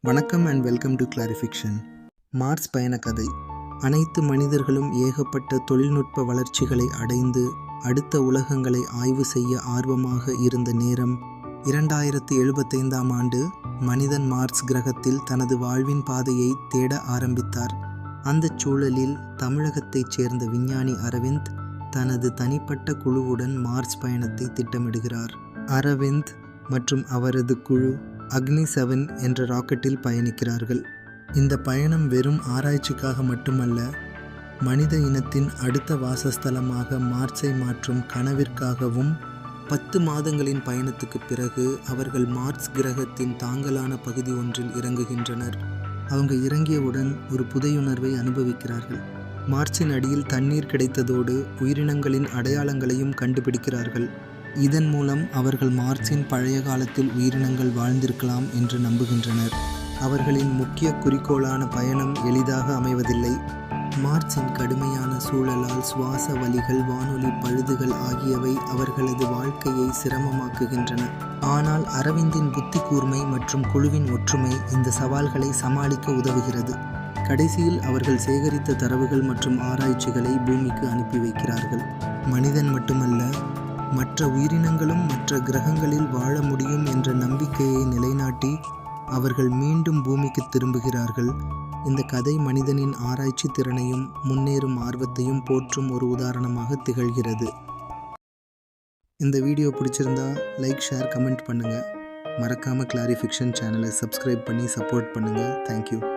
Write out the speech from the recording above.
வணக்கம் and welcome to clarification Mars பயண கதை. அனைத்து மனிதர்களும் ஏகப்பட்ட தொழில்நுட்ப வளர்ச்சிகளை அடைந்து அடுத்த உலகங்களை ஆய்வு செய்ய ஆர்வமாக இருந்த நேரம் இரண்டாயிரத்து எழுபத்தைந்தாம் ஆண்டு மனிதன் மார்ஸ் கிரகத்தில் தனது வாழ்வின் பாதையை தேட ஆரம்பித்தார். அந்த சூழலில் தமிழகத்தைச் சேர்ந்த விஞ்ஞானி அரவிந்த் தனது தனிப்பட்ட குழுவுடன் மார்ஸ் பயணத்தை திட்டமிடுகிறார். அரவிந்த் மற்றும் அவரது குழு அக்னி செவன் என்ற ராக்கெட்டில் பயணிக்கிறார்கள். இந்த பயணம் வெறும் ஆராய்ச்சிக்காக மட்டுமல்ல மனித இனத்தின் அடுத்த வாசஸ்தலமாக மார்ச்சை மாற்றும் கனவிற்காகவும் பத்து மாதங்களின் பயணத்துக்கு பிறகு அவர்கள் மார்ஸ் கிரகத்தின் தாங்கலான பகுதி ஒன்றில் இறங்குகின்றனர். அவங்க இறங்கியவுடன் ஒரு புதையுணர்வை அனுபவிக்கிறார்கள். மார்ச்சின் அடியில் தண்ணீர் கிடைத்ததோடு உயிரினங்களின் அடையாளங்களையும் கண்டுபிடிக்கிறார்கள். இதன் மூலம் அவர்கள் மார்சின் பழைய காலத்தில் உயிரினங்கள் வாழ்ந்திருக்கலாம் என்று நம்புகின்றனர். அவர்களின் முக்கிய குறிக்கோளான பயணம் எளிதாக அமைவதில்லை. மார்ச்சின் கடுமையான சூழலால் சுவாச வலிகள் வானொலி பழுதுகள் ஆகியவை அவர்களது வாழ்க்கையை சிரமமாக்குகின்றன. ஆனால் அரவிந்தின் புத்தி கூர்மை மற்றும் குழுவின் ஒற்றுமை இந்த சவால்களை சமாளிக்க உதவுகிறது. கடைசியில் அவர்கள் சேகரித்த தரவுகள் மற்றும் ஆராய்ச்சிகளை பூமிக்கு அனுப்பி வைக்கிறார்கள். மனிதன் மட்டுமல்ல மற்ற உயிரினங்களும் மற்ற கிரகங்களில் வாழ முடியும் என்ற நம்பிக்கையை நிலைநாட்டி அவர்கள் மீண்டும் பூமிக்கு திரும்புகிறார்கள். இந்த கதை மனிதனின் ஆராய்ச்சி திறனையும் முன்னேறும் ஆர்வத்தையும் போற்றும் ஒரு உதாரணமாக திகழ்கிறது. இந்த வீடியோ பிடிச்சிருந்தா லைக் ஷேர் கமெண்ட் பண்ணுங்கள் மறக்காமல் கிளாரிஃபிக்ஷன் சேனலை சப்ஸ்கிரைப் பண்ணி சப்போர்ட் பண்ணுங்கள் தேங்க்யூ